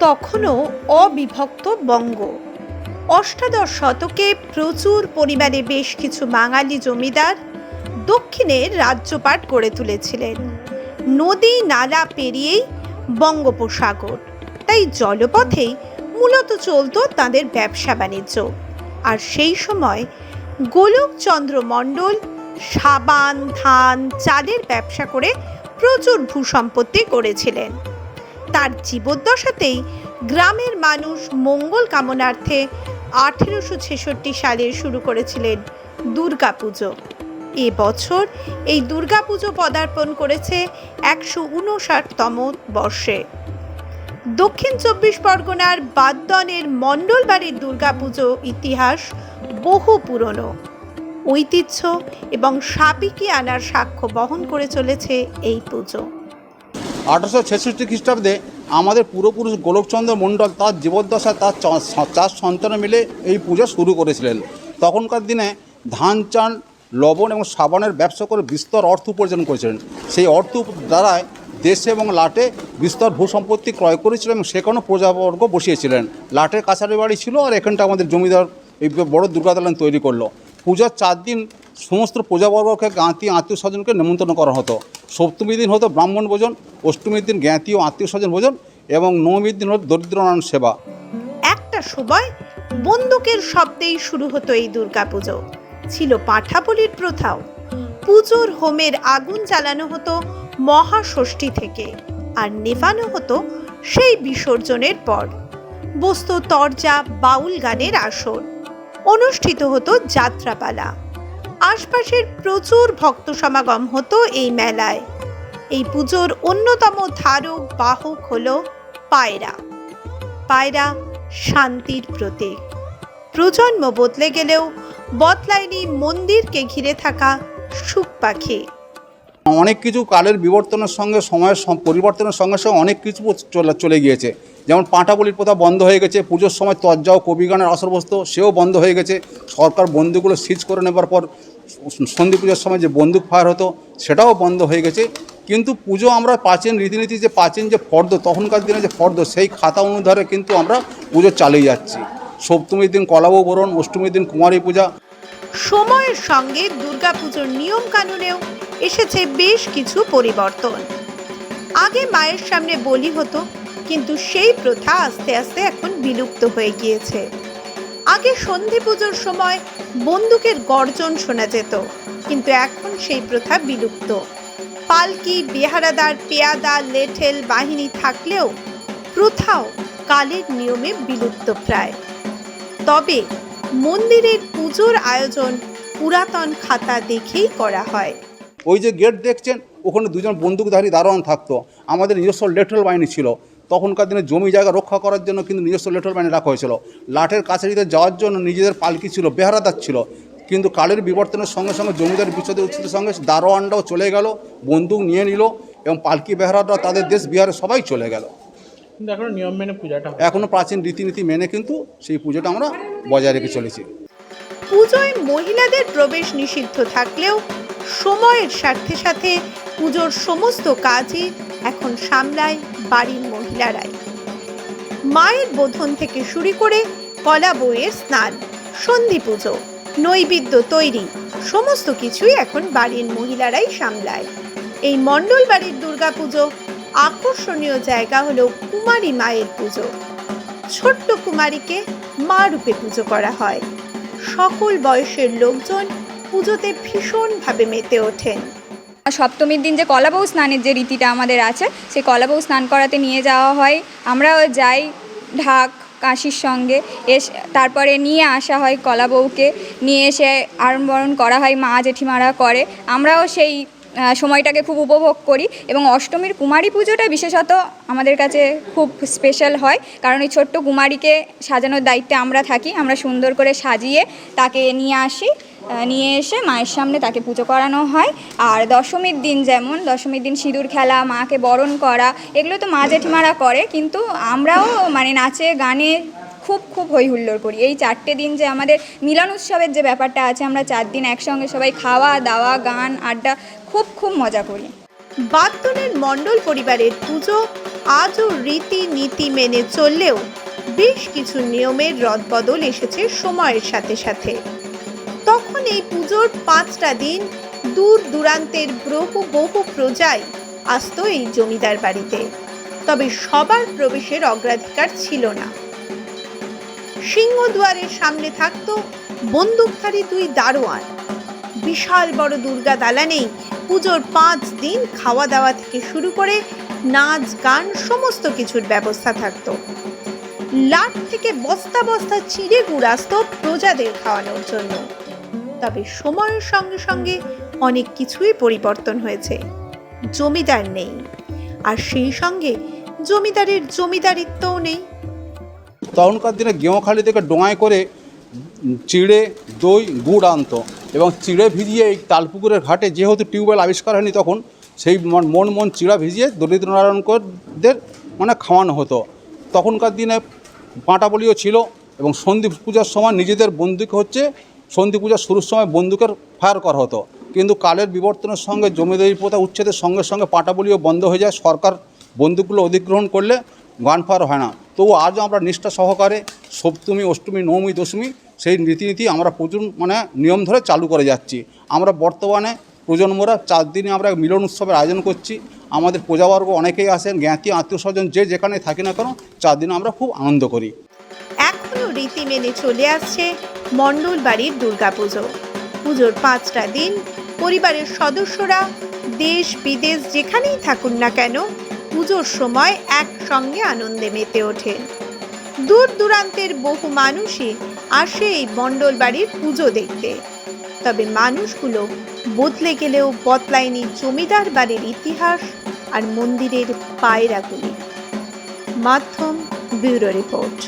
তখনও অবিভক্ত বঙ্গ। অষ্টাদশ শতকে প্রচুর পরিমাণে বেশ কিছু বাঙালি জমিদার দক্ষিণে রাজ্যপাট গড়ে তুলেছিলেন। নদী নালা পেরিয়েই বঙ্গোপসাগর, তাই জলপথেই মূলত চলত তাদের ব্যবসা বাণিজ্য। আর সেই সময় গোলকচন্দ্র মণ্ডল সাবান, ধান, চালের ব্যবসা করে প্রচুর ভূসম্পত্তি করেছিলেন তার জীবদ্দশাতেই গ্রামের মানুষ মঙ্গল কামনার্থে আঠেরোশো ছেষট্টি সালে শুরু করেছিলেন দুর্গাপুজো। এবছর এই দুর্গাপুজো পদার্পণ করেছে একশো উনষাটতম বর্ষে। দক্ষিণ চব্বিশ পরগনার বাদ্যনের মণ্ডলবাড়ির দুর্গাপুজো ইতিহাস বহু পুরনো। ঐতিহ্য এবং সাপিকি আনার সাক্ষ্য বহন করে চলেছে এই পুজো। আঠারোশো ছেষট্টি খ্রিস্টাব্দে আমাদের পূর্বপুরুষ গোলকচন্দ্র মণ্ডল তার জীবদ্দশায় তার চার সন্তান মিলে এই পূজা শুরু করেছিলেন। তখনকার দিনে ধান, চাল, লবণ এবং সাবানের ব্যবসা করে বিস্তর অর্থ উপার্জন করেছিলেন। সেই অর্থ দ্বারায় দেশে এবং লাটে বিস্তর ভূসম্পত্তি ক্রয় করেছিলেন এবং সেখানেও প্রজাবর্গ বসিয়েছিলেন। লাটের কাছারি বাড়ি ছিল আর এখানটা আমাদের জমিদার এই বড় দুর্গাদালান তৈরি করল। পূজার চার দিন সমস্ত প্রজাবর্গকে, জ্ঞাতি আত্মীয় স্বজনকে নিমন্ত্রণ করা হতো। সপ্তমী দিন হতো ব্রাহ্মণ ভোজন, অষ্টমীর দিন জ্ঞাতি ও আত্মীয় স্বজন ভোজন এবং নবমীর দিন হতো দরিদ্রনারায়ণ সেবা। একটা সময় বন্দুকের শব্দেই শুরু হতো এই দুর্গাপুজো। ছিল পাঁঠাবলির প্রথাও। পুজোর হোমের আগুন জ্বালানো হতো মহাষষ্ঠী থেকে আর নেভানো হতো সেই বিসর্জনের পর। বস্তু, তরজা, বাউল গানের আসর। অনুষ্ঠিত হতো যাত্রাপালা। আশপাশের প্রচুর ভক্ত সমাগম হতো এই মেলায়। এই পুজোর অন্যতম ধারক বাহক হলো পায়রা। পায়রা শান্তির প্রতীক। প্রজন্ম বদলে গেলেও বদলায়নি মন্দিরকে ঘিরে থাকা সুখ পাখি। অনেক কিছু কালের বিবর্তনের সঙ্গে, সময়ের পরিবর্তনের সঙ্গে সঙ্গে অনেক কিছু চলে চলে গিয়েছে। যেমন পাঁঠাবলির প্রথা বন্ধ হয়ে গেছে, পুজোর সময় তজ্জা ও কবিগানের আসর বসতো সেও বন্ধ হয়ে গেছে। সরকার বন্দুকগুলো সিজ করে নেবার পর সন্ধি পুজোর সময় যে বন্দুক ফায়ার হতো, সেটাও বন্ধ হয়ে গেছে। কিন্তু পুজো আমরা প্রাচীন রীতিনীতি যে প্রাচীন যে ফর্দ তখনকার দিনে যে ফর্দ সেই খাতা অনুধারে কিন্তু আমরা পুজো চালিয়ে যাচ্ছি। সপ্তমীর দিন কলাবু বরণ, অষ্টমীর দিন কুমারী পূজা। সময়ের সঙ্গে দুর্গাপুজোর নিয়ম কানুনেও এসেছে বেশ কিছু পরিবর্তন। আগে মায়ের সামনে বলি হতো, কিন্তু সেই প্রথা আস্তে আস্তে এখন বিলুপ্ত হয়ে গিয়েছে। আগে সন্ধি পুজোর সময় বন্দুকের গর্জন শোনা যেত, কিন্তু এখন সেই প্রথা বিলুপ্ত। পালকি, বেহারাদার, পেয়াদা, লেঠেল বাহিনী থাকলেও প্রথাও কালের নিয়মে বিলুপ্ত প্রায়। তবে মন্দিরের পুজোর আয়োজন পুরাতন খাতা দেখেই করা হয়। ওই যে গেট দেখছেন, ওখানে দুজন বন্দুকধারী দারোয়ান থাকতো। আমাদের নিজস্ব লেটাল বাহিনী ছিল। তখনকার দিনে জমি জায়গা রক্ষা করার জন্য কিন্তু নিজস্ব লেটাল বাহিনী রাখা হয়েছিল। লাঠের কাছারিতে যাওয়ার জন্য নিজেদের পালকি ছিল বেহারাদার ছিল। কিন্তু কালের বিবর্তনের সঙ্গে সঙ্গে জমিদার বিচ্ছেদের উচ্ছেদের সঙ্গে দারোয়ানরাও চলে গেল বন্দুক নিয়ে নিল এবং পালকি বেহারাদরা তাদের দেশ বিহারে সবাই চলে গেল। কিন্তু এখনও নিয়ম মেনে পূজাটা। এখনও প্রাচীন রীতিনীতি মেনে কিন্তু সেই পুজোটা আমরা বজায় রেখে চলেছি। পুজোয় মহিলাদের প্রবেশ নিষিদ্ধ থাকলেও সময়ের সাথে সাথে পুজোর সমস্ত কাজই এখন সামলায় বাড়ির মহিলারাই। মায়ের বোধন থেকে শুরু করে কলা বইয়ের স্নান, সন্ধি পুজো, নৈবেদ্য তৈরি, সমস্ত কিছুই এখন বাড়ির মহিলারাই সামলায়। এই মণ্ডল বাড়ির দুর্গাপুজো আকর্ষণীয় জায়গা হলো কুমারী মায়ের পুজো। ছোট্ট কুমারীকে মা রূপে পুজো করা হয়। সকল বয়সের লোকজন পুজোতে ভীষণভাবে মেতে ওঠেন। সপ্তমীর দিন যে কলাবউ স্নানের যে রীতিটা আমাদের আছে, সেই কলাবউ স্নান করাতে নিয়ে যাওয়া হয়। আমরাও যাই ঢাক, কাশির সঙ্গে, এস, তারপরে নিয়ে আসা হয় কলাবউকে নিয়ে এসে আড়ম্বরণ করা হয়, মা জেঠিমারা করে। আমরাও সেই সময়টাকে খুব উপভোগ করি এবং অষ্টমীর কুমারী পুজোটা বিশেষত আমাদের কাছে খুব স্পেশাল হয়। কারণ এই ছোট্ট কুমারীকে সাজানোর দায়িত্বে আমরা থাকি, আমরা সুন্দর করে সাজিয়ে তাকে নিয়ে আসি নিয়ে এসে মায়ের সামনে তাকে পুজো করানো হয়। আর দশমীর দিন যেমন, দশমীর দিন সিঁদুর খেলা, মাকে বরণ করা, এগুলো তো মা জেঠিমারা করে, কিন্তু আমরাও মানে নাচে, গানে খুব খুব হই হুল্লোড় করি। এই চারটে দিন যে আমাদের মিলন উৎসবের যে ব্যাপারটা আছে, আমরা চার দিন একসঙ্গে সবাই খাওয়া, দাওয়া, গান, আড্ডা খুব খুব মজা করি। বাদ্যনের মণ্ডল পরিবারের পুজো আজও রীতি নীতি মেনে চললেও বেশ কিছু নিয়মের রদবদল এসেছে সময়ের সাথে সাথে। তখন এই পুজোর পাঁচটা দিন দূর দূরান্তের বহু বহু প্রজাই আসতো এই জমিদার বাড়িতে। তবে সবার প্রবেশের অগ্রাধিকার ছিল না। সিংহদুয়ারের সামনে থাকতো বন্দুকধারী দুই দারোয়ান। বিশাল বড় দুর্গা দালানেই পুজোর পাঁচ দিন খাওয়া দাওয়া থেকে শুরু করে নাচ গান সমস্ত কিছুর ব্যবস্থা থাকতো। লাট থেকে বস্তা বস্তা চিড়ে গুড় আসতো প্রজাদের খাওয়ানোর জন্য। তবে সময়ের সঙ্গে সঙ্গে অনেক কিছুই পরিবর্তন হয়েছে। জমিদার নেই। আর সেই সঙ্গে জমিদারের জমিদারিত্বও নেই। তখনকার দিনে গেঁওখালি থেকে ডোঙায় করে চিড়ে, দই, গুড় আনতো এবং চিড়ে ভিজিয়ে এই তালপুকুরের ঘাটে যেহেতু টিউবওয়েল আবিষ্কার হয়নি তখন, সেই মন মন চিড়া ভিজিয়ে দরিদ্র নারায়ণকরদের মানে খাওয়ানো হতো। তখনকার দিনে পাঁটাবলিও ছিল এবং সন্ধি পূজার সময় নিজেদের বন্দুক হচ্ছে সন্ধি পূজার শুরুর সময় বন্দুকের ফায়ার করা হতো। কিন্তু কালের বিবর্তনের সঙ্গে জমিদারি প্রথা উচ্ছেদের সঙ্গে সঙ্গে পাঁটা বলিও বন্ধ হয়ে যায়। সরকার বন্দুকগুলো অধিগ্রহণ করলে গান ফায়ার হয় না। তবু আজও আমরা নিষ্ঠা সহকারে সপ্তমী, অষ্টমী, নবমী, দশমী সেই রীতিনীতি আমরা প্রচুর মানে নিয়ম ধরে চালু করে যাচ্ছি। আমরা বর্তমানে প্রজন্মরা চার দিনে আমরা মিলন উৎসবের আয়োজন করছি। আমাদের প্রজাবর্গ অনেকেই আসেন জ্ঞাতি, আত্মীয় স্বজন যে যেখানে থাকি না কেন চার দিনে আমরা খুব আনন্দ করি। এখনও রীতি মেনে চলে আসছে মণ্ডল বাড়ির দুর্গাপুজো। পুজোর পাঁচটা দিন, পরিবারের সদস্যরা দেশ, বিদেশ যেখানেই থাকুন না কেন পুজোর সময় একসঙ্গে আনন্দে মেতে ওঠে। দূর দূরান্তের বহু মানুষই আসে এই মণ্ডল বাড়ির পুজো দেখতে। তবে মানুষগুলো বদলে গেলেও বদলায়নি জমিদার বাড়ির ইতিহাস আর মন্দিরের পায়রাগুলি। মাধ্যম ব্যুরো রিপোর্ট।